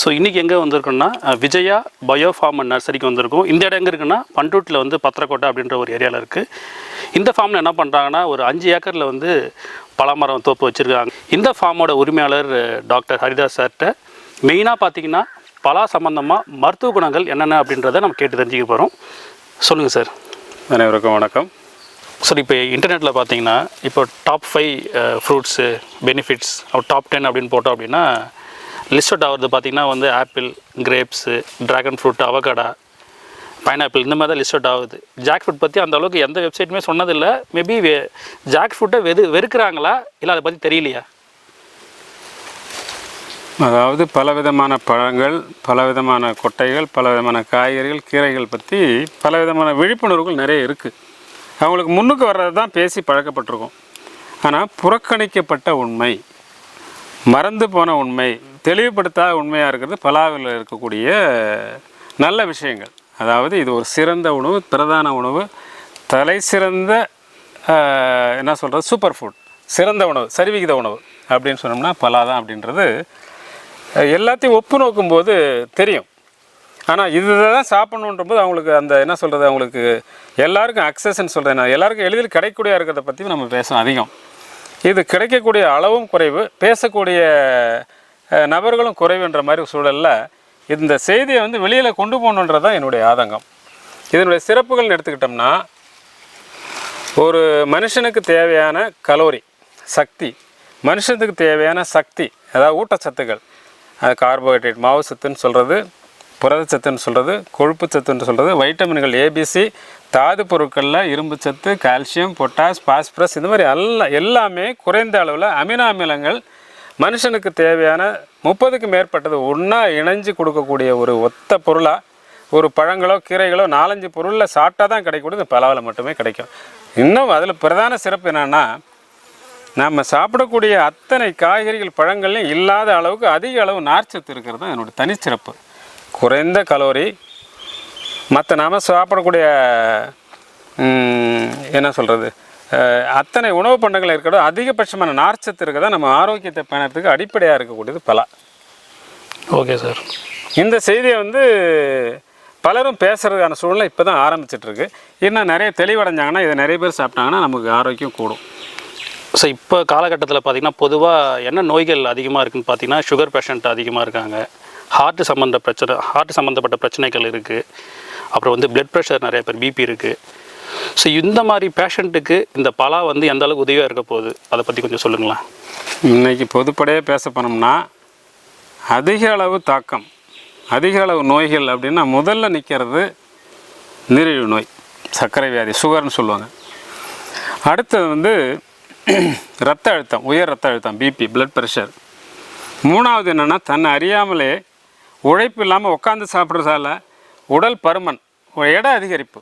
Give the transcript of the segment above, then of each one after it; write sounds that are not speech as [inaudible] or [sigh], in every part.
So இன்றைக்கி எங்கே வந்திருக்கோம்னா விஜயா பயோ ஃபார்ம் நர்சரிக்கு வந்திருக்கோம். இந்த இடம் எங்கே இருக்குன்னா பண்டூட்டில் வந்து பத்திரக்கோட்டை அப்படின்ற ஒரு ஏரியாவில் இருக்குது இந்த ஃபார்மில் என்ன பண்ணுறாங்கன்னா ஒரு அஞ்சு ஏக்கரில் வந்து பலாமரம் தோப்பு வச்சுருக்காங்க. இந்த ஃபார்மோட உரிமையாளர் டாக்டர் ஹரிதாஸ் சார்கிட்ட மெயினாக பார்த்தீங்கன்னா பலா சம்மந்தமாக மருத்துவ குணங்கள் என்னென்ன அப்படின்றத நம்ம கேட்டு தெரிஞ்சுக்க போகிறோம் சொல்லுங்கள் சார் அனைவருக்கும் வணக்கம். சார் இப்போ இன்டர்நெட்டில் பார்த்தீங்கன்னா இப்போ top five fruits benefits top ten அப்படின்னு போட்டோம் அப்படின்னா லிஸ்ட் அவுட் ஆகிறது பார்த்தீங்கன்னா வந்து apple grapes dragon fruit avocado pineapple இந்த மாதிரி தான் லிஸ்ட் அவுட் ஆகுது. ஜாக் ஃப்ரூட் பற்றி அந்த அளவுக்கு எந்த வெப்சைட்டுமே சொன்னதில்லை. மேபி ஜாக் ஃப்ரூட்டை வெது வெறுக்கிறாங்களா? இல்லை அதை பற்றி தெரியலையா? அதாவது பலவிதமான பழங்கள் பலவிதமான கொட்டைகள் பலவிதமான காய்கறிகள் கீரைகள் பற்றி பலவிதமான விழிப்புணர்வுகள் நிறைய இருக்குது அவங்களுக்கு முன்னுக்கு வர்றது தான் பேசி பழக்கப்பட்டிருக்கோம். ஆனால் புறக்கணிக்கப்பட்ட உண்மை மறந்து போன உண்மை தெளிவுபடுத்தாத உண்மையாக இருக்கிறது பலாவில் இருக்கக்கூடிய நல்ல விஷயங்கள். அதாவது இது ஒரு சிறந்த உணவு பிரதான உணவு தலை சிறந்த என்ன சொல்கிறது சூப்பர் ஃபுட் சிறந்த உணவு சரிவிகித உணவு அப்படின்னு சொன்னோம்னா பலா தான் அப்படின்றது எல்லாத்தையும் ஒப்பு நோக்கும்போது தெரியும். ஆனால் இது தான் சாப்பிடணுன்றபோது அவங்களுக்கு அந்த என்ன சொல்கிறது அவங்களுக்கு எல்லாருக்கும் அக்சஸ்ன்னு சொல்கிறேன் நான். எல்லாருக்கும் எளிதில் கிடைக்கக்கூடிய இருக்கிறத பற்றி நம்ம பேசணும் அதிகம். இது கிடைக்கக்கூடிய அளவும் குறைவு. பேசக்கூடிய நபர்களும் குறைவுன்ற மாதிரி சூழலில் இந்த செய்தியை வந்து வெளியில் கொண்டு போகணுன்றது தான் என்னுடைய ஆதங்கம். இதனுடைய சிறப்புகள்னு எடுத்துக்கிட்டோம்னா ஒரு மனுஷனுக்கு தேவையான கலோரி சக்தி மனுஷனுக்கு தேவையான சக்தி அதாவது ஊட்டச்சத்துக்கள் அது கார்போஹைட்ரேட் மாவு சத்துன்னு சொல்கிறது புரதச்சத்துன்னு சொல்கிறது கொழுப்பு சத்துன்னு சொல்கிறது வைட்டமின்கள் ஏபிசி தாது பொருட்களில் இரும்பு சத்து கால்சியம் பொட்டாஸ் பாஸ்பரஸ் இந்த மாதிரி எல்லாம் எல்லாமே குறைந்த அளவில் அமினோ அமிலங்கள் மனுஷனுக்கு தேவையான முப்பதுக்கு மேற்பட்டது ஒன்றா இணைஞ்சு கொடுக்கக்கூடிய ஒரு ஒத்த பொருளாக ஒரு பழங்களோ கீரைகளோ நாலஞ்சு பொருளில் சாப்பிட்டா தான் கிடைக்கக்கூடியது பலாவில் மட்டுமே கிடைக்கும். இன்னும் அதில் பிரதான சிறப்பு என்னென்னா நம்ம சாப்பிடக்கூடிய அத்தனை காய்கறிகள் பழங்கள்லையும் இல்லாத அளவுக்கு அதிக அளவு நார்ச்சத்து இருக்கிறது தான் என்னோட தனிச்சிறப்பு. குறைந்த கலோரி மற்ற நாம் சாப்பிடக்கூடிய என்ன சொல்கிறது அத்தனை உணவு பண்டங்கள் இருக்கிறது அதிகபட்சமான நார்ச்சத்து இருக்கிறதா நம்ம ஆரோக்கியத்தை பேணறதுக்கு அடிப்படையாக இருக்கக்கூடியது பலா. Okay sir. இந்த செய்தியை வந்து பலரும் பேசுகிறதுக்கான சூழ்நிலை இப்போ தான் ஆரம்பிச்சிட்ருக்கு. இன்னும் நிறைய தெளிவடைஞ்சாங்கன்னா இதை நிறைய பேர் சாப்பிட்டாங்கன்னா நமக்கு ஆரோக்கியம் கூடும். ஸோ இப்போ காலகட்டத்தில் பார்த்தீங்கன்னா பொதுவாக என்ன நோய்கள் அதிகமாக இருக்குன்னு பார்த்தீங்கன்னா சுகர் பேஷண்ட் அதிகமாக இருக்காங்க. ஹார்ட் சம்மந்த பிரச்சனை ஹார்ட் சம்மந்தப்பட்ட பிரச்சனைகள் இருக்குது அப்புறம் வந்து பிளட் ப்ரெஷர் நிறைய பேர் பிபி இருக்குது ஸோ இந்த மாதிரி பேஷண்ட்டுக்கு இந்த பலா வந்து எந்த அளவுக்கு உதவியாக இருக்க போகுது? அதை பற்றி கொஞ்சம் சொல்லுங்களேன். இன்னைக்கு பொதுப்படையாக பேச போனோம்னா அதிக அளவு தாக்கம் அதிக அளவு நோய்கள் அப்படின்னா முதல்ல நிற்கிறது நீரிழிவு நோய் சர்க்கரை வியாதி சுகர்னு சொல்லுவாங்க. அடுத்தது வந்து [clears throat] ரத்த அழுத்தம் உயர் ரத்த அழுத்தம் பிபி பிளட் ப்ரெஷர் மூணாவது என்னென்னா தன்னை அறியாமலே உழைப்பு இல்லாமல் உட்காந்து சாப்பிட்றதால உடல் பருமன் எடை அதிகரிப்பு.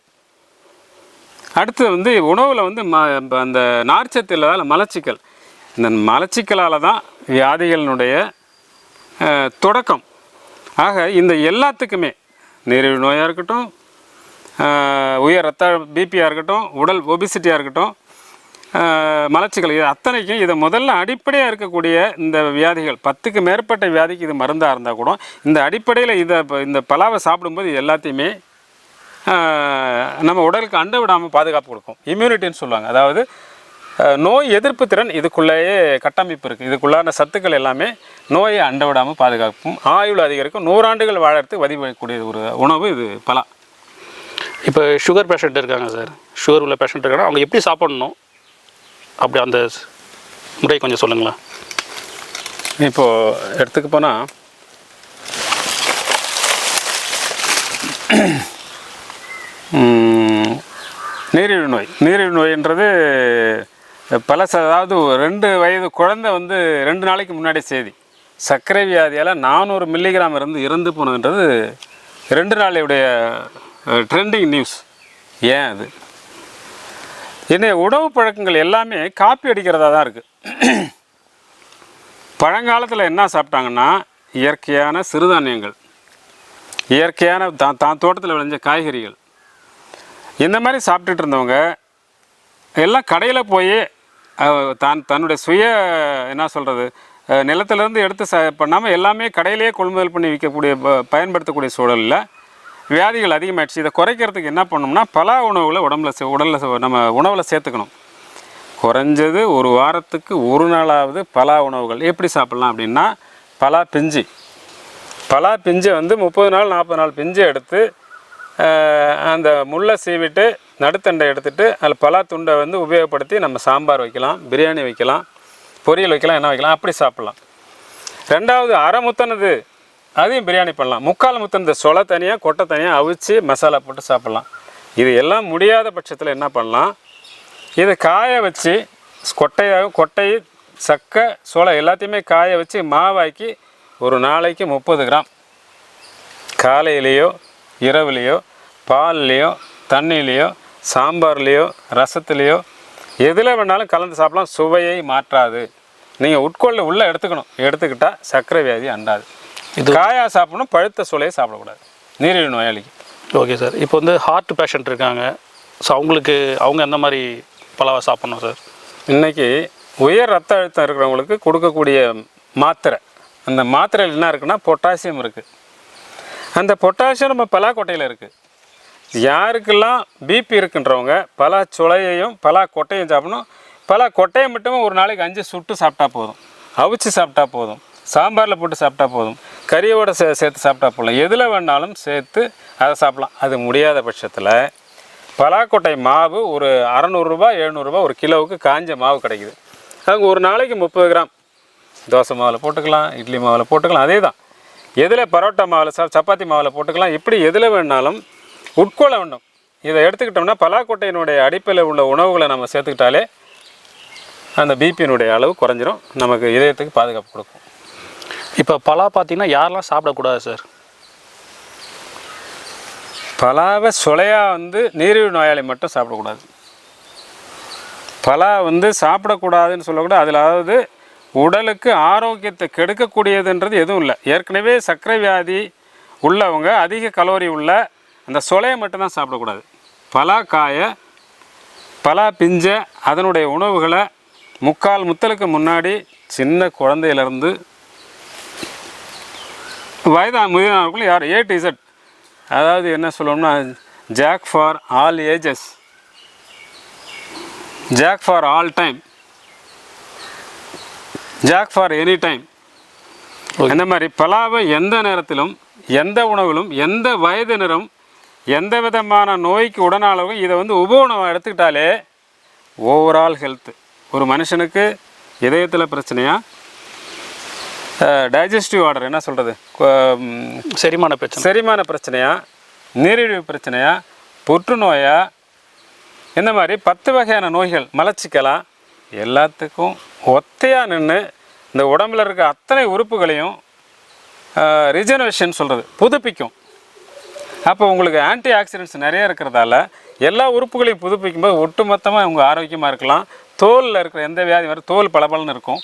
அடுத்தது வந்து உணவில் வந்து ம அந்த நார்ச்சத்து இல்லாத மலச்சிக்கல். இந்த மலச்சிக்கலால் தான் வியாதிகளினுடைய தொடக்கம். ஆக இந்த எல்லாத்துக்குமே நீரிழிவு நோயாக இருக்கட்டும் உயர் ரத்த பிபியாக இருக்கட்டும் உடல் ஒபிசிட்டியாக இருக்கட்டும் மலச்சிக்கல் இது அத்தனைக்கும் இதை முதல்ல அடிப்படையாக இருக்கக்கூடிய இந்த வியாதிகள் பத்துக்கு மேற்பட்ட வியாதிக்கு இது மருந்தாக இருந்தால் கூட இந்த அடிப்படையில் இதை இந்த பலாவை சாப்பிடும்போது எல்லாத்தையுமே நம்ம உடலுக்கு அண்ட விடாமல் பாதுகாப்பு கொடுக்கும். இம்யூனிட்டின்னு சொல்லுவாங்க. அதாவது நோய் எதிர்ப்பு திறன் இதுக்குள்ளேயே கட்டமைப்பு இருக்குது இதுக்குள்ளான சத்துக்கள் எல்லாமே நோயை அண்ட விடாமல் பாதுகாக்கும். ஆயுள் அதிகரிக்கும். நூறாண்டுகள் வாழறதுக்கு வழிவகக்கூடிய ஒரு உணவு இது பலா இப்போ சுகர் பேஷண்ட் இருக்காங்க சார் சுகர் உள்ள பேஷண்ட் இருக்காங்க அவங்க எப்படி சாப்பிடணும்? அப்படி அந்த முறை கொஞ்சம் சொல்லுங்களேன். இப்போது எடுத்துக்க போனால் நீரிழிவு நோய். நீரிழிவு நோயின்றது பல அதாவது ரெண்டு வயது குழந்தை வந்து ரெண்டு நாளைக்கு முன்னாடி செய்தி. சர்க்கரை வியாதியால் நானூறு மில்லிகிராம் இருந்து இறந்து போனதுன்றது ரெண்டு நாளையுடைய ட்ரெண்டிங் நியூஸ் ஏன் அது? என்னுடைய உணவு பழக்கங்கள் எல்லாமே காப்பி அடிக்கிறதா தான் இருக்குது பழங்காலத்தில் என்ன சாப்பிட்டாங்கன்னா இயற்கையான சிறுதானியங்கள். இயற்கையான தான் தான் தோட்டத்தில் விளைஞ்ச காய்கறிகள். இந்த மாதிரி சாப்பிட்டுட்டு இருந்தவங்க எல்லாம் கடையில் போய் தான் தன்னுடைய சுய என்ன சொல்கிறது நிலத்திலேருந்து எடுத்து ச பண்ணாமல் எல்லாமே கடையிலேயே கொள்முதல் பண்ணி விற்கக்கூடிய ப- பயன்படுத்தக்கூடிய சூழலில் வியாதிகள் அதிகமாகிடுச்சு இதை குறைக்கிறதுக்கு என்ன பண்ணணும்னா பலா உணவுகளை உடம்புல சே உடலில் நம்ம உணவில் சேர்த்துக்கணும். குறைஞ்சது ஒரு வாரத்துக்கு ஒரு நாளாவது பலா உணவுகள். எப்படி சாப்பிட்லாம் அப்படின்னா பலா பிஞ்சு. பலா பிஞ்சை வந்து முப்பது நாள் நாற்பது நாள் பிஞ்சை எடுத்து அந்த முள்ளை சீவிட்டு நடுத்தண்டை எடுத்துகிட்டு அதில் பலா துண்டை வந்து உபயோகப்படுத்தி நம்ம சாம்பார் வைக்கலாம் பிரியாணி வைக்கலாம் பொரியல் வைக்கலாம் என்ன வைக்கலாம் அப்படி சாப்பிட்லாம். ரெண்டாவது அரை முத்தனது அதையும் பிரியாணி பண்ணலாம். முக்கால் முத்தனது சொலை தனியாக கொட்டை தனியாக அவிச்சு மசாலா போட்டு சாப்பிட்லாம். இது எல்லாம் முடியாத பட்சத்தில் என்ன பண்ணலாம்? இதை காய வச்சு கொட்டையை கொட்டை சக்கை சோளை எல்லாத்தையுமே காய வச்சு மாவாக்கி ஒரு நாளைக்கு முப்பது கிராம். காலையிலேயோ இரவுலேயோ பால்லையோ தண்ணியிலையோ சாம்பார்லேயோ ரசத்துலேயோ எதில் வேணாலும் கலந்து சாப்பிடலாம். சுவையை மாற்றாது. நீங்கள் உட்கொள்ள உள்ளே எடுத்துக்கணும். எடுத்துக்கிட்டால் சர்க்கரை வியாதி அண்டாது. இது காயா சாப்பிடணும் பழுத்த சோலையை சாப்பிடக்கூடாது. நீரிழிவு நோயாளிக்கு. Okay sir. இப்போ வந்து ஹார்ட் பேஷண்ட் இருக்காங்க. ஸோ அவங்களுக்கு அவங்க எந்த மாதிரி பலாவை சாப்பிட்ணும் சார்? இன்னைக்கு உயர் ரத்த அழுத்தம் இருக்கிறவங்களுக்கு கொடுக்கக்கூடிய மாத்திரை. அந்த மாத்திரையில் என்ன இருக்குன்னா பொட்டாசியம் இருக்குது அந்த பொட்டாசியம் நம்ம பலாக்கொட்டையில் இருக்குது யாருக்கெல்லாம் பிபி இருக்குன்றவங்க பலா சுளையையும் பலா கொட்டையும் சாப்பிடணும். பலா கொட்டையை மட்டுமே ஒரு நாளைக்கு அஞ்சு சுட்டு சாப்பிட்டா போதும். அவிச்சு சாப்பிட்டா போதும். சாம்பாரில் போட்டு சாப்பிட்டா போதும். கறியோட சே சேர்த்து சாப்பிட்டா போதும். எதில் வேணாலும் சேர்த்து அதை சாப்பிடலாம். அது முடியாத பட்சத்தில் பலாக்கொட்டை மாவு ஒரு அறநூறுரூபா எழுநூறுபா ஒரு கிலோவுக்கு காஞ்ச மாவு கிடைக்குது. அவங்க ஒரு நாளைக்கு முப்பது கிராம். தோசை மாவில் போட்டுக்கலாம் இட்லி மாவில் போட்டுக்கலாம் அதே தான் எதில் பரோட்டா மாவில் சா சப்பாத்தி மாவில் போட்டுக்கலாம். இப்படி எதில் வேணாலும் உட்கொள்ள வேண்டும். இதை எடுத்துக்கிட்டோம்னா பலாக்கொட்டையினுடைய அடிப்பில் உள்ள உணவுகளை நம்ம சேர்த்துக்கிட்டாலே அந்த பிபியினுடைய அளவு குறைஞ்சிரும். நமக்கு இதயத்துக்கு பாதுகாப்பு கொடுக்கும். இப்போ பலா பார்த்தீங்கன்னா யாரெல்லாம் சாப்பிடக்கூடாது சார்? பலாவை சுளையா வந்து நீரிழிவு நோயாளி மட்டும் சாப்பிடக்கூடாது. பலா வந்து சாப்பிடக்கூடாதுன்னு சொல்லக்கூடாது. அதில் அதாவது உடலுக்கு ஆரோக்கியத்தை கெடுக்கக்கூடியதுன்றது எதுவும் இல்லை. ஏற்கனவே சர்க்கரை வியாதி உள்ளவங்க அதிக கலோரி உள்ள அந்த சுளையை மட்டும்தான் சாப்பிடக்கூடாது. பலா காய பலா பிஞ்சை அதனுடைய உணவுகளை முக்கால் முத்தலுக்கு முன்னாடி சின்ன குழந்தையிலேருந்து வயதா முதியவர்களும் யார்? ஏ டு இசட் அதாவது என்ன சொல்லணும்னா jack for all ages jack for all time jack for any time இந்த மாதிரி பலாவை எந்த நேரத்திலும் எந்த உணவிலும் எந்த வயதினரும் எந்த விதமான நோய்க்கு உடனாளவும் இதை வந்து உப உணவை எடுத்துக்கிட்டாலே ஓவரால் ஹெல்த் ஒரு மனுஷனுக்கு இதயத்தில் பிரச்சனையா? டைஜஸ்டிவ் ஆர்டர் என்ன சொல்கிறது செரிமான பிரச்சனை. செரிமான பிரச்சனையா? நீரிழிவு பிரச்சனையா? புற்றுநோயா? இந்த மாதிரி பத்து வகையான நோய்கள் மலச்சிக்கலாம் எல்லாத்துக்கும் ஒத்தையாக நின்று இந்த உடம்புல இருக்க அத்தனை உறுப்புகளையும் ரிஜெனரேஷன் சொல்கிறது புதுப்பிக்கும். அப்போ உங்களுக்கு ஆன்டி ஆக்சிடென்ட்ஸ் நிறைய இருக்கிறதால எல்லா உறுப்புகளையும் புதுப்பிக்கும்போது ஒட்டுமொத்தமாக உங்கள் ஆரோக்கியமாக இருக்கலாம். தோலில் இருக்கிற எந்த வியாதி வரும் தோல் பளபளன்னு இருக்கும்.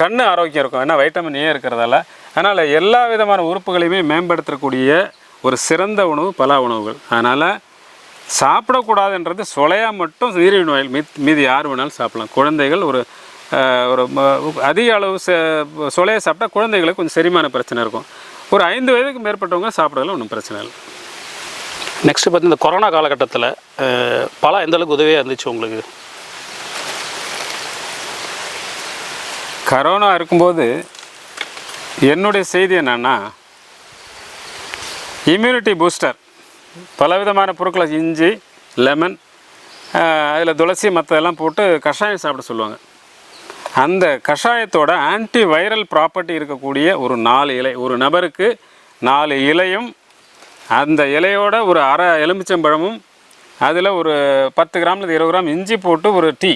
கண் ஆரோக்கியம் இருக்கும். ஏன்னா வைட்டமின் ஏ இருக்கிறதால. அதனால் எல்லா விதமான உறுப்புகளையுமே மேம்படுத்தக்கூடிய ஒரு சிறந்த உணவு பலா உணவுகள். அதனால் சாப்பிடக்கூடாதுன்றது சொலையா மட்டும் நீரிழிவு நோயில் மீத் மீதி யார் வேணாலும் சாப்பிடலாம். குழந்தைகள் ஒரு ஒரு அதிக அளவு செ- சொலையை சாப்பிட்டா குழந்தைகளுக்கு கொஞ்சம் செரிமான பிரச்சனை இருக்கும். ஒரு ஐந்து வயதுக்கு மேற்பட்டவங்க சாப்பிட்றதுல ஒன்றும் பிரச்சனை இல்லை. நெக்ஸ்ட் பார்த்து இந்த கொரோனா காலகட்டத்தில் பலா எந்த அளவுக்கு உதவியாக இருந்துச்சு உங்களுக்கு? கரோனா இருக்கும்போது என்னுடைய செய்தி என்னன்னா இம்யூனிட்டி பூஸ்டர் பலவிதமான பொருட்களை இஞ்சி லெமன் அதில் துளசி மற்றதெல்லாம் போட்டு கஷாயம் சாப்பிட சொல்லுவாங்க. அந்த கஷாயத்தோட ஆன்டி வைரல் ப்ராப்பர்ட்டி இருக்கக்கூடிய ஒரு நாலு இலை ஒரு நபருக்கு நாலு இலையும் அந்த இலையோட ஒரு அரை எலுமிச்சம்பழமும் அதில் ஒரு பத்து கிராம்ல இருபது கிராம் இஞ்சி போட்டு ஒரு டீ.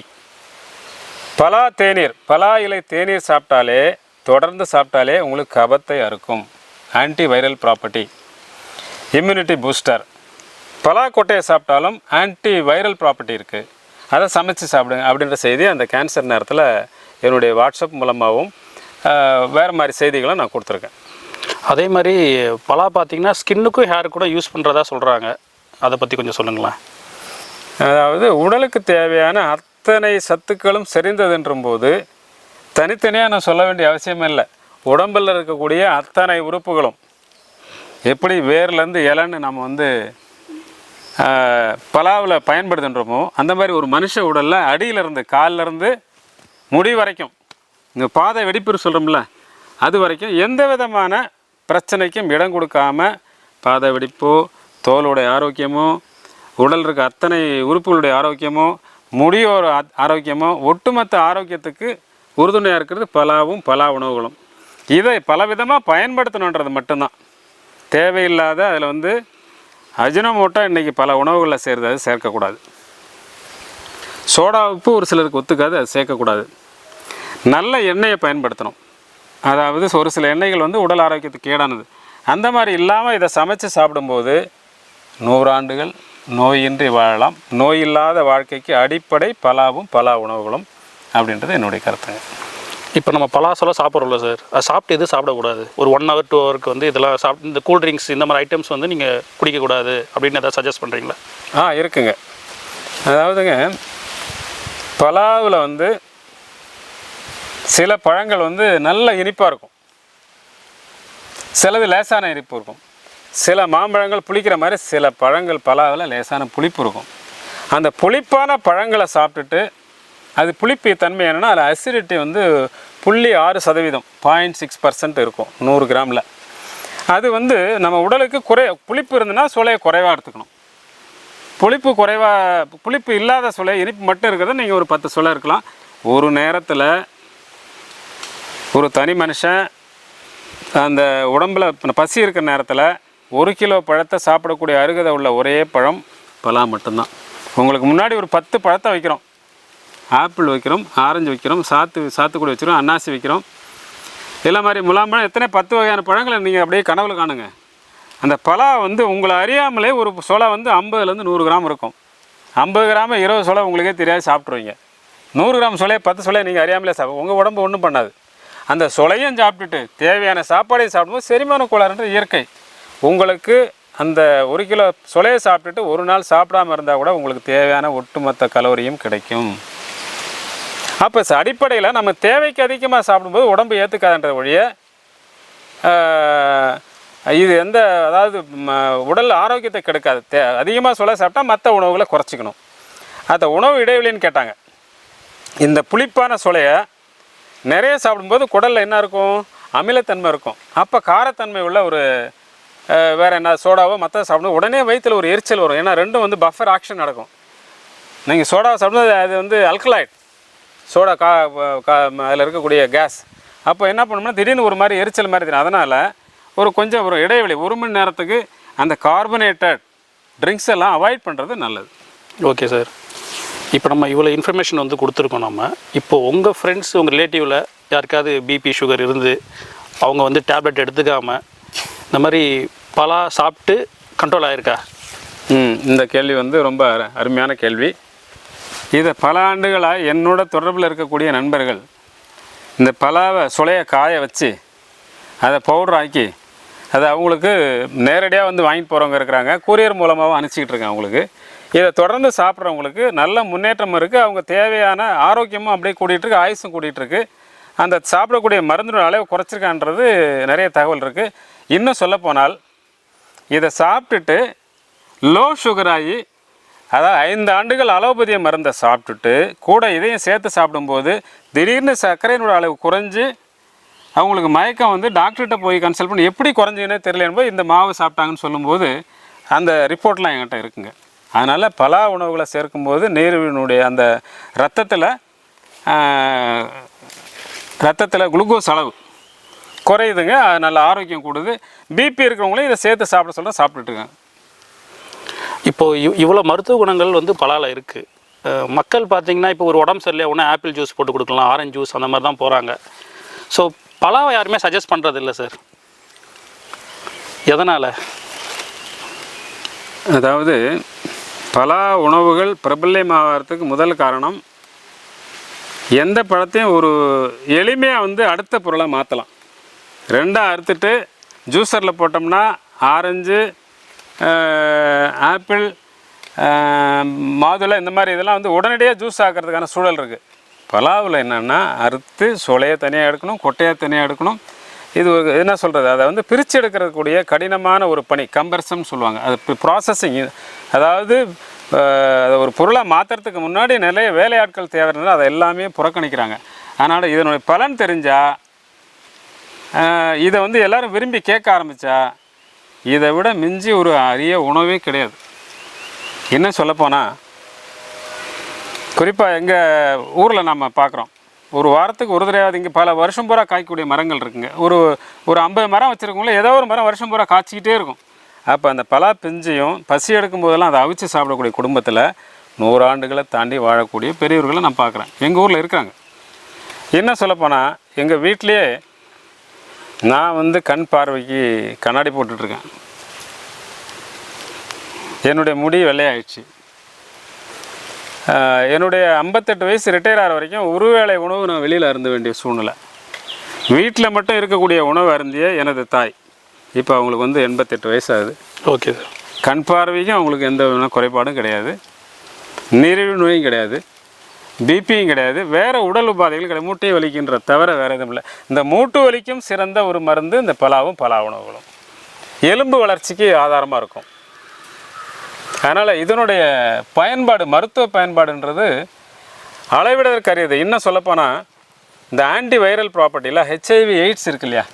பலா தேநீர் பலா இலை தேநீர் சாப்பிட்டாலே தொடர்ந்து சாப்பிட்டாலே உங்களுக்கு கபத்தை அறுக்கும். Antiviral property immunity booster பலா கொட்டையை சாப்பிட்டாலும் ஆன்டி வைரல் ப்ராப்பர்ட்டி இருக்குது அதை சமைச்சு சாப்பிடுங்க அப்படின்ற செய்தி அந்த கேன்சர் நேரத்தில் என்னுடைய வாட்ஸ்அப் மூலமாகவும் வேறு மாதிரி செய்திகளை நான் கொடுத்துருக்கேன். அதே மாதிரி பலா பார்த்தீங்கன்னா ஸ்கின்னுக்கும் ஹேர் கூட யூஸ் பண்ணுறதா சொல்கிறாங்க அதை பற்றி கொஞ்சம் சொல்லுங்களேன். அதாவது உடலுக்கு தேவையான அத்தனை சத்துக்களும் செறிந்ததுன்றும் போது தனித்தனியாக நான் சொல்ல வேண்டிய அவசியமே இல்லை. உடம்பில் இருக்கக்கூடிய அத்தனை உறுப்புகளும் எப்படி வேர்லேருந்து இலைன்னு நம்ம வந்து பலாவில் பயன்படுத்துன்றோமோ அந்த மாதிரி ஒரு மனுஷ உடலில் அடியிலிருந்து கால்லேருந்து முடி வரைக்கும் இந்த பாதை வெடிப்புன்னு சொல்கிறோம்ல அது வரைக்கும் எந்த விதமான பிரச்சனைக்கும் இடம் கொடுக்காம பாதை வெடிப்போ தோலுடைய ஆரோக்கியமோ உடல் இருக்க அத்தனை உறுப்புகளுடைய ஆரோக்கியமோ முடியோட ஆரோக்கியமோ ஒட்டுமொத்த ஆரோக்கியத்துக்கு உறுதுணையாக இருக்கிறது பலாவும் பலா உணவுகளும். இதை பலவிதமாக பயன்படுத்தணுன்றது மட்டும்தான். தேவையில்லாத அதில் வந்து அஜினமோட்டோ இன்றைக்கி பல உணவுகளில் சேர்றது அது சேர்க்கக்கூடாது. சோடா உப்பு ஒரு சிலருக்கு ஒத்துக்காது அது சேர்க்கக்கூடாது. நல்ல எண்ணெயை பயன்படுத்தணும். அதாவது ஒரு சில எண்ணெய்கள் வந்து உடல் ஆரோக்கியத்துக்கு கேடானது. அந்த மாதிரி இல்லாமல் இதை சமைச்சு சாப்பிடும்போது நூறாண்டுகள் நோயின்றி வாழலாம். நோய் இல்லாத வாழ்க்கைக்கு அடிப்படை பலாவும் பலா உணவுகளும் அப்படின்றது என்னுடைய கருத்துங்க. இப்போ நம்ம பலாசெல்லாம் சாப்பிட்றோம்ல சார் அது சாப்பிட்டு எதுவும் சாப்பிடக்கூடாது. ஒரு ஒன் ஹவர் டூ ஹவருக்கு வந்து இதெல்லாம் சாப்பிட்டு இந்த கூல் ட்ரிங்க்ஸ் இந்த மாதிரி ஐட்டம்ஸ் வந்து நீங்கள் குடிக்கக்கூடாது அப்படின்னு ஏதாவது சஜஸ்ட் பண்ணுறீங்களா ஆ இருக்குங்க. அதாவதுங்க பலாவில் வந்து சில பழங்கள் வந்து நல்ல இனிப்பாக இருக்கும். சிலது லேசான இனிப்பு இருக்கும். சில மாம்பழங்கள் புளிக்கிற மாதிரி சில பழங்கள் பலாவில் லேசான புளிப்பு இருக்கும். அந்த புளிப்பான பழங்களை சாப்பிட்டுட்டு அது புளிப்பு தன்மை என்னென்னா அதில் அசிடிட்டி வந்து புள்ளி ஆறு சதவீதம் பாயிண்ட் சிக்ஸ் பர்சன்ட் இருக்கும் நூறு கிராமில். அது வந்து நம்ம உடலுக்கு குறை புளிப்பு இருந்ததுன்னா சுளையை குறைவாக எடுத்துக்கணும். புளிப்பு குறைவாக புளிப்பு இல்லாத சுளை இனிப்பு மட்டும் இருக்கிறத நீங்கள் ஒரு பத்து சுளை இருக்கலாம். ஒரு நேரத்தில் ஒரு தனி மனுஷன் அந்த உடம்புல பசி இருக்கிற நேரத்தில் ஒரு கிலோ பழத்தை சாப்பிடக்கூடிய அருகதை உள்ள ஒரே பழம் பலா மட்டும்தான். உங்களுக்கு முன்னாடி ஒரு பத்து பழத்தை வைக்கிறோம். ஆப்பிள் வைக்கிறோம் ஆரஞ்சு வைக்கிறோம் சாத்து சாத்துக்குடி வச்சுக்கிறோம் அன்னாசி வைக்கிறோம். இல்லை மாதிரி முலாம்பழம் எத்தனை பத்து வகையான பழங்களை நீங்கள் அப்படியே கனவில் காணுங்க. அந்த பலா வந்து உங்களை அறியாமலே ஒரு சொலை வந்து ஐம்பதுலேருந்து நூறு கிராம் இருக்கும். ஐம்பது கிராம் இருபது சொலை உங்களுக்கே தெரியாது சாப்பிட்ருவீங்க நூறு கிராம் சொலையை பத்து சொலையை நீங்கள் அறியாமலே சாப்பிடும் உங்கள் உடம்பு ஒன்றும் பண்ணாது. அந்த சொலையும் சாப்பிட்டுட்டு தேவையான சாப்பாடையும் சாப்பிடும்போது செரிமான கோளாறுன்ற இயற்கை. உங்களுக்கு அந்த ஒரு கிலோ சொலையை சாப்பிட்டுட்டு ஒரு நாள் சாப்பிடாம இருந்தால் கூட உங்களுக்கு தேவையான ஒட்டுமொத்த கலோரியும் கிடைக்கும். அப்போ அடிப்படையில் நம்ம தேவைக்கு அதிகமாக சாப்பிடும்போது உடம்பு ஏற்றுக்காதுன்ற ஒழிய இது எந்த அதாவது ம, உடல் ஆரோக்கியத்தை கெடுக்காது. தே அதிகமாக சொல்ல சாப்பிட்டா மற்ற உணவுகளை குறைச்சிக்கணும். அந்த உணவு இடைவெளின்னு கேட்டாங்க. இந்த புளிப்பான சுளையை நிறைய சாப்பிடும்போது குடலில் என்ன இருக்கும்? அமிலத்தன்மை இருக்கும். அப்போ காரத்தன்மை உள்ள ஒரு வேறு என்ன சோடாவோ மற்ற சாப்பிடும் உடனே வயிற்றில் ஒரு எரிச்சல் வரும். ஏன்னா ரெண்டும் வந்து பஃபர் ஆக்ஷன் நடக்கும். நீங்கள் சோடாவை சாப்பிடும்போது அது வந்து அல்கலாய்ட் சோடா கா கா அதில் இருக்கக்கூடிய கேஸ் அப்போ என்ன பண்ணணும்னா திடீர்னு ஒரு மாதிரி எரிச்சல் மாதிரி தெரியும். அதனால் ஒரு கொஞ்சம் ஒரு இடைவெளி ஒரு மணி நேரத்துக்கு அந்த கார்பனேட்டட் ட்ரிங்க்ஸ் எல்லாம் அவாய்ட் பண்ணுறது நல்லது. ஓகே சார் இப்போ நம்ம இவ்வளோ இன்ஃபர்மேஷன் வந்து கொடுத்துருக்கோம் நம்ம. இப்போ உங்கள் ஃப்ரெண்ட்ஸ் உங்கள் ரிலேட்டிவில் யாருக்காவது பிபி சுகர் இருந்து அவங்க வந்து டேப்லெட் எடுத்துக்காம இந்த மாதிரி பலா சாப்பிட்டு கண்ட்ரோல் ஆயிருக்கா? ம் இந்த கேள்வி வந்து ரொம்ப அரு- அருமையான கேள்வி. இதை பல ஆண்டுகளாக என்னோட தொடர்பில் இருக்கக்கூடிய நண்பர்கள். இந்த பலாவை சுளைய காய வச்சு அதை பவுடர் ஆக்கி அதை அவங்களுக்கு நேரடியாக வந்து வாங்கிட்டு போகிறவங்க இருக்கிறாங்க. கூரியர் மூலமாகவும் அனுப்பிச்சிக்கிட்டு இருக்காங்க அவங்களுக்கு. இதை தொடர்ந்து சாப்பிட்றவங்களுக்கு நல்ல முன்னேற்றம் இருக்குது அவங்க தேவையான ஆரோக்கியமும் அப்படியே கூட்டிகிட்டு இருக்கு ஆயுசும் கூட்டிகிட்டு இருக்கு. அந்த சாப்பிடக்கூடிய மருந்தினோட அளவு குறைச்சிருக்கான்றது நிறைய தகவல் இருக்குது இன்னும் சொல்லப்போனால் இதை சாப்பிட்டுட்டு லோ சுகர் ஆகி அதாவது ஐந்து ஆண்டுகள் அலோபதிய மருந்தை சாப்பிட்டுட்டு கூட இதையும் சேர்த்து சாப்பிடும்போது திடீர்னு சர்க்கரையினோட அளவு குறைஞ்சி அவங்களுக்கு மயக்கம் வந்து டாக்டர்கிட்ட போய் கன்சல்ட் பண்ணி எப்படி குறைஞ்சுன்னே தெரியல என்பது இந்த மாவு சாப்பிட்டாங்கன்னு சொல்லும்போது அந்த ரிப்போர்ட்லாம் என்கிட்ட இருக்குங்க. அதனால் பலா உணவுகளை சேர்க்கும்போது நீரினுடைய அந்த ரத்தத்தில் ரத்தத்தில் குளுக்கோஸ் அளவு குறையுதுங்க. அது நல்ல ஆரோக்கியம் கூடுது. பிபி இருக்கிறவங்களையும் இதை சேர்த்து சாப்பிட சொல்ல சாப்பிட்டுட்டு இருக்காங்க. இப்போது இவ் இவ்வளோ மருத்துவ குணங்கள் வந்து பலாவில் இருக்குது மக்கள் பார்த்தீங்கன்னா இப்போ ஒரு உடம்பு சரியில்லை ஒன்று ஆப்பிள் ஜூஸ் போட்டு கொடுக்கலாம் ஆரஞ்சு ஜூஸ் அந்த மாதிரி தான் போகிறாங்க ஸோ பலாவை யாருமே சஜஸ்ட் பண்ணுறது இல்லை சார். எதனால்? அதாவது பலா உணவுகள் பிரபல்யமாகறதுக்கு முதல் காரணம் எந்த பழத்தையும் ஒரு எளிமையாக வந்து அடுத்த பொருளாக மாற்றலாம் ரெண்டாக அறுத்துட்டு ஜூஸரில் போட்டோம்னா ஆரஞ்சு ஆப்பிள் மாதுளை இந்த மாதிரி இதெல்லாம் வந்து உடனடியாக ஜூஸ் ஆக்கிறதுக்கான சூழல் இருக்குது பலாவில் என்னென்னா அறுத்து சொலையை தனியாக எடுக்கணும் கொட்டையை தனியாக எடுக்கணும். இது ஒரு என்ன சொல்கிறது அதை வந்து பிரித்து எடுக்கிறதுக்கூடிய கடினமான ஒரு பணி கம்பர்சம்னு சொல்லுவாங்க. அது ப்ராசஸிங் அதாவது அதை ஒரு பொருளை மாற்றுறதுக்கு முன்னாடி நிறைய வேலையாட்கள் தேவை அதை எல்லாமே புறக்கணிக்கிறாங்க. அதனால் இதனுடைய பலன் தெரிஞ்சால் இதை வந்து எல்லோரும் விரும்பி கேட்க ஆரம்பித்தா இதை விட மிஞ்சி ஒரு அரிய உணவே கிடையாது. என்ன சொல்லப்போனால் குறிப்பாக எங்கள் ஊரில் நம்ம பார்க்குறோம் ஒரு வாரத்துக்கு ஒரு தடவையாவது இங்கே பல வருஷம் பூரா காய்க்கக்கூடிய மரங்கள் இருக்குங்க. ஒரு ஒரு ஐம்பது மரம் வச்சுருக்கவங்கள ஏதோ ஒரு மரம் வருஷம் பூரா காய்ச்சிக்கிட்டே இருக்கும். அப்போ அந்த பலா பிஞ்சையும் பசி எடுக்கும் போதெல்லாம் அதை அவிச்சு சாப்பிடக்கூடிய குடும்பத்தில் நூறாண்டுகளை தாண்டி வாழக்கூடிய பெரியவர்களை நான் பார்க்குறேன் எங்கள் ஊரில் இருக்காங்க என்ன சொல்லப்போனால் எங்கள் வீட்டிலேயே நான் வந்து கண் பார்வைக்கு கண்ணாடி போட்டுட்ருக்கேன். என்னுடைய முடி வெள்ளையாயிடுச்சு. என்னுடைய ஐம்பத்தெட்டு வயசு ரிட்டையர் ஆகிற வரைக்கும் ஒரு வேளை உணவு நான் வெளியில் அருந்த வேண்டிய சூழ்நிலை. வீட்டில் மட்டும் இருக்கக்கூடிய உணவு அருந்திய எனது தாய். இப்போ அவங்களுக்கு வந்து எண்பத்தெட்டு வயசு ஆகுது ஓகே சார். கண் பார்வைக்கும் அவங்களுக்கு எந்த குறைபாடும் கிடையாது. நீரிழிவு நோயும் கிடையாது. பிபியும் கிடையாது. வேறு உடல் உபாதைகள் கிடையாது. மூட்டை வலிக்கின்ற தவிர வேறு எதுவும் இல்லை. இந்த மூட்டு வலிக்கும் சிறந்த ஒரு மருந்து இந்த பலாவும் பலா உணவுகளும். எலும்பு வளர்ச்சிக்கு ஆதாரமாக இருக்கும். அதனால் இதனுடைய பயன்பாடு மருத்துவ பயன்பாடுன்றது அளவிடற்கரியது இன்னும் சொல்லப்போனால் இந்த ஆன்டி வைரல் ப்ராப்பர்ட்டியில் ஹெச்ஐவி எய்ட்ஸ் இருக்கு இல்லையா?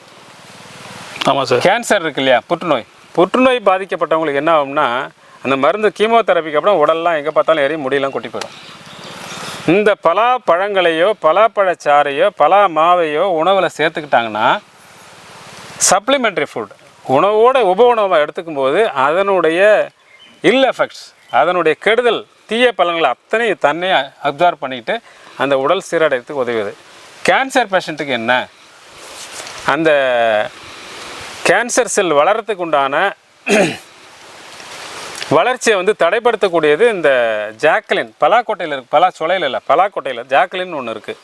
ஆமாம் சார். கேன்சர் இருக்கு இல்லையா? புற்றுநோய். புற்றுநோய் பாதிக்கப்பட்டவங்களுக்கு என்ன ஆகும்னா அந்த மருந்து கீமோதெரபிக்கு அப்புறம் உடல்லாம் எங்கே பார்த்தாலும் எரி முடியெல்லாம் கொட்டி போயிடும். இந்த பலா பழங்களையோ பலாப்பழச்சாறையோ பலா மாவையோ உணவில் சேர்த்துக்கிட்டாங்கன்னா சப்ளிமெண்ட்ரி ஃபுட் உணவோட உப உணவாக எடுத்துக்கும் போது அதனுடைய இல் எஃபெக்ட்ஸ் அதனுடைய கெடுதல் தீய பலன்களை அத்தனை தன்னை அப்சார்வ் பண்ணிக்கிட்டு அந்த உடல் சீரடைறதுக்கு உதவுது கேன்சர் பேஷண்ட்டுக்கு என்ன? அந்த கேன்சர் செல் வளர்கிறதுக்கு உண்டான வளர்ச்சியை வந்து தடைப்படுத்தக்கூடியது இந்த ஜாக்கலின் பலாக்கோட்டையில் இருக்குது பலா சொலையில் இல்லை பலாக்கோட்டையில் ஜாக்லின்னு ஒன்று இருக்குது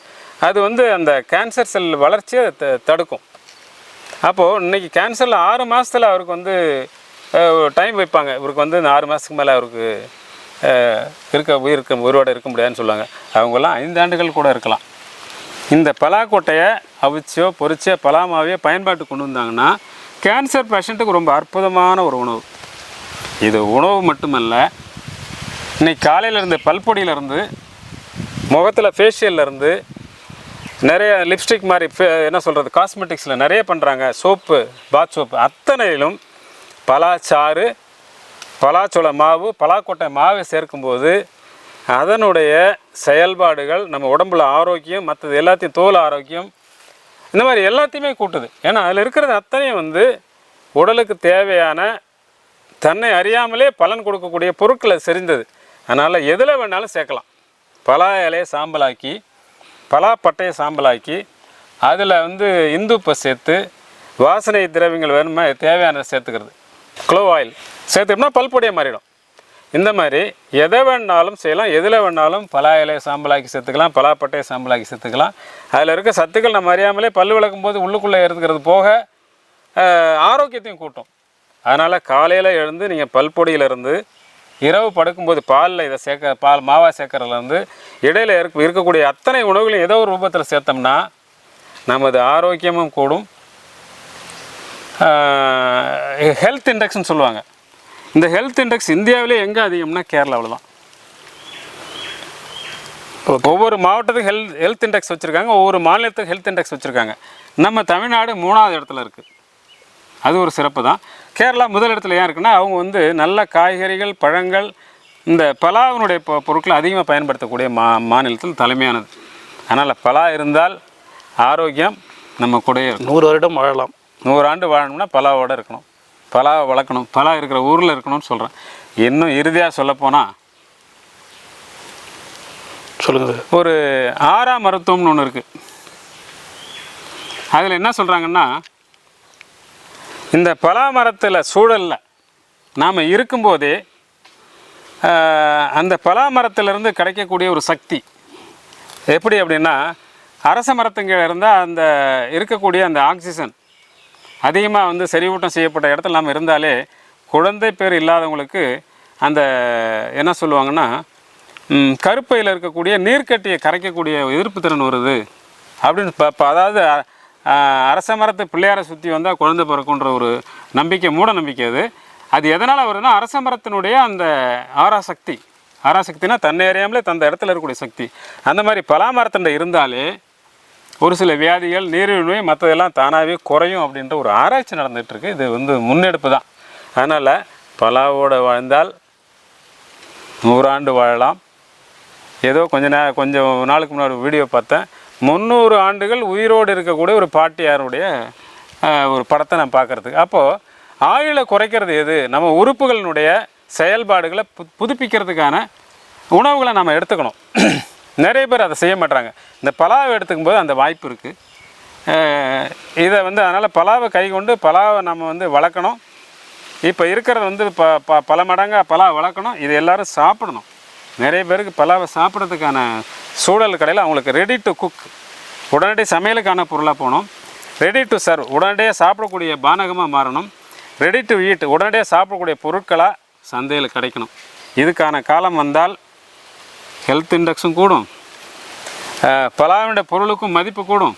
அது வந்து அந்த கேன்சர் செல் வளர்ச்சியை த தடுக்கும். அப்போது இன்னைக்கு கேன்சரில் ஆறு மாதத்தில் அவருக்கு வந்து டைம் வைப்பாங்க. இவருக்கு வந்து இந்த ஆறு மாதத்துக்கு மேலே அவருக்கு இருக்க உயிர் இருக்க உயிரோடு இருக்க முடியாதுன்னு சொல்லுவாங்க. அவங்கெல்லாம் ஐந்து ஆண்டுகள் கூட இருக்கலாம். இந்த பலாக்கோட்டையை அவிச்சோ பொரிச்சோ பலாமாவையோ பயன்பாட்டு கொண்டு வந்தாங்கன்னா கேன்சர் பேஷண்ட்டுக்கு ரொம்ப அற்புதமான ஒரு உணவு. இது உணவு மட்டுமல்ல இன்னைக்கு காலையிலேருந்து பல்பொடியிலேருந்து முகத்தில் ஃபேஷியல்லேருந்து நிறைய லிப்ஸ்டிக் மாதிரி என்ன சொல்கிறது காஸ்மெட்டிக்ஸில் நிறைய பண்ணுறாங்க சோப்பு பாத் சோப்பு அத்தனையிலும் பலாச்சாறு பலாச்சோள மாவு பலாக்கொட்டை மாவை சேர்க்கும்போது அதனுடைய செயல்பாடுகள் நம்ம உடம்புல ஆரோக்கியம் மற்றது எல்லாத்தையும் தோல் ஆரோக்கியம் இந்த மாதிரி எல்லாத்தையுமே கூட்டுது. ஏன்னா அதில் இருக்கிறது அத்தனையும் வந்து உடலுக்கு தேவையான தன்னை அறியாமலே பலன் கொடுக்கக்கூடிய பொருட்களை செறிந்தது. அதனால் எதில் வேணாலும் சேர்க்கலாம். பலா இலையை சாம்பலாக்கி பலாப்பட்டையை சாம்பலாக்கி அதில் வந்து இந்துப்பை சேர்த்து வாசனை திரவியங்கள் வேணுமா தேவையானதை சேர்த்துக்கிறது. க்ளோ ஆயில் சேர்த்துக்கிட்டோம்னா பல்பொடியாக மாறிடும். இந்த மாதிரி எதை வேணாலும் செய்யலாம் எதில் வேணாலும் பலா இலையை சாம்பலாக்கி சேர்த்துக்கலாம் பலாப்பட்டையை சாம்பலாக்கி சேர்த்துக்கலாம். அதில் இருக்க சத்துக்கள் நம்ம அறியாமலே பல் விளக்கும் போது உள்ளுக்குள்ளே இருக்கிறது போக ஆரோக்கியத்தையும் கூட்டும். அதனால் காலையில் எழுந்து நீங்கள் பல்பொடியிலேருந்து இரவு படுக்கும்போது பாலில் இதை சேர்க்க பால் மாவா சேர்க்கறதுலேருந்து இடையில இருக்க இருக்கக்கூடிய அத்தனை உணவுகளையும் ஏதோ ஒரு ரூபத்தில் சேர்த்தோம்னா நமது ஆரோக்கியமும் கூடும். ஹெல்த் இண்டெக்ஸ்னு சொல்லுவாங்க. இந்த ஹெல்த் இண்டெக்ஸ் இந்தியாவிலே எங்கே அதிகம்னா கேரளாவில் தான். ஒவ்வொரு மாவட்டத்துக்கும் ஹெல்த் ஹெல்த் இண்டெக்ஸ் வச்சுருக்காங்க ஒவ்வொரு மாநிலத்துக்கும் ஹெல்த் இண்டெக்ஸ் வச்சுருக்காங்க. நம்ம தமிழ்நாடு மூணாவது இடத்துல இருக்குது அது ஒரு சிறப்பு தான். கேரளா முதல் இடத்துல ஏன் இருக்குன்னா அவங்க வந்து நல்ல காய்கறிகள் பழங்கள் இந்த பலாவினுடைய பொருட்களை அதிகமாக பயன்படுத்தக்கூடிய மா மாநிலத்தில் தலைமையானது. அதனால் பலா இருந்தால் ஆரோக்கியம் நம்ம இருக்கும் நூறு வருடம் வாழலாம். நூறு ஆண்டு வாழணும்னா பலாவோட இருக்கணும். பலாவை வளர்க்கணும். பலா இருக்கிற ஊரில் இருக்கணும்னு சொல்கிறேன் இன்னும் இறுதியாக சொல்லப்போனால் சொல்லுங்கள் ஒரு ஆறா மருத்துவம்னு ஒன்று இருக்குது அதில் என்ன சொல்கிறாங்கன்னா இந்த பலா மரத்தில் சூழலில் நாம் இருக்கும்போதே அந்த பலாமரத்திலிருந்து கிடைக்கக்கூடிய ஒரு சக்தி எப்படி அப்படின்னா அரச மரத்துங்க இருந்தால் அந்த இருக்கக்கூடிய அந்த ஆக்சிஜன் அதிகமாக வந்து செறிவூட்டம் செய்யப்பட்ட இடத்துல நாம் இருந்தாலே குழந்தை பேர் இல்லாதவங்களுக்கு அந்த என்ன சொல்லுவாங்கன்னா கருப்பையில் இருக்கக்கூடிய நீர்க்கட்டியை கரைக்கக்கூடிய எதிர்ப்பு திறன் வருது. அப்படின்னு இப்போ அதாவது அரச மரத்து பிள்ளையாரை சுற்றி வந்தால் குழந்தை பிறக்குன்ற ஒரு நம்பிக்கை மூட நம்பிக்கை அது. அது எதனால் வருதுன்னா அரச மரத்தினுடைய அந்த ஆராசக்தி ஆராசக்தினா தன்னை அறியாமலே தந்த இடத்துல இருக்கக்கூடிய சக்தி. அந்த மாதிரி பலாமரத்தண்டை இருந்தாலே ஒரு சில வியாதிகள் நீரிழிவு நோய் மற்றதெல்லாம் தானாகவே குறையும் அப்படின்ற ஒரு ஆராய்ச்சி நடந்துகிட்ருக்கு. இது வந்து முன்னெடுப்பு தான். அதனால் பலாவோடு வாழ்ந்தால் நூறாண்டு வாழலாம். ஏதோ கொஞ்ச நே கொஞ்சம் நாளுக்கு முன்னாடி வீடியோ பார்த்தேன். முந்நூறு ஆண்டுகள் உயிரோடு இருக்கக்கூடிய ஒரு பாட்டியாருடைய ஒரு படத்தை நான் பார்க்குறதுக்கு. அப்போது ஆயுளை குறைக்கிறது எது? நம்ம உறுப்புகளினுடைய செயல்பாடுகளை பு புதுப்பிக்கிறதுக்கான உணவுகளை நம்ம எடுத்துக்கணும். [clears throat] நிறைய பேர் அதை செய்ய மாட்டாங்க இந்த பலாவை எடுத்துக்கும் போது அந்த வாய்ப்பு இருக்குது இதை வந்து அதனால் பலாவை கை கொண்டு பலாவை நம்ம வந்து வளர்க்கணும். இப்போ இருக்கிறது வந்து ப ப பல மடங்காக பலா வளர்க்கணும். இது எல்லோரும் சாப்பிடணும். நிறைய பேருக்கு பலாவை சாப்பிட்றதுக்கான சூழல் கடையில் அவங்களுக்கு ரெடி டு குக் உடனடி சமையலுக்கான பொருளாக போகணும். ரெடி டு சர்வ் உடனடியாக சாப்பிடக்கூடிய பானகமாக மாறணும். ரெடி டு ஈட் உடனடியாக சாப்பிடக்கூடிய பொருட்களாக சந்தையில் கிடைக்கணும். இதுக்கான காலம் வந்தால் ஹெல்த் இண்டெக்ஸும் கூடும். பலாவிட பொருளுக்கும் மதிப்பு கூடும்.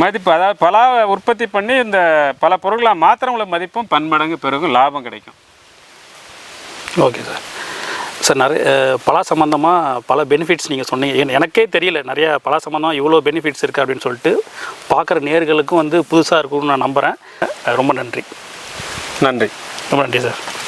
மதிப்பு அதாவது பலாவை உற்பத்தி பண்ணி இந்த பல பொருட்களாக மாத்திரங்களை மதிப்பும் பன்மடங்கு பிறகு லாபம் கிடைக்கும். Okay sir. சார் நிறைய பலா சம்மந்தமாக பல பெனிஃபிட்ஸ் நீங்கள் சொன்னீங்க. என- எனக்கே தெரியல நிறைய பலா சம்மந்தமாக இவ்வளோ பெனிஃபிட்ஸ் இருக்குது அப்படின்னு சொல்லிட்டு. பார்க்குற நேர்களுக்கும் வந்து புதுசாக இருக்கும்னு நான் நம்புகிறேன் ரொம்ப நன்றி. நன்றி. ரொம்ப நன்றி சார்.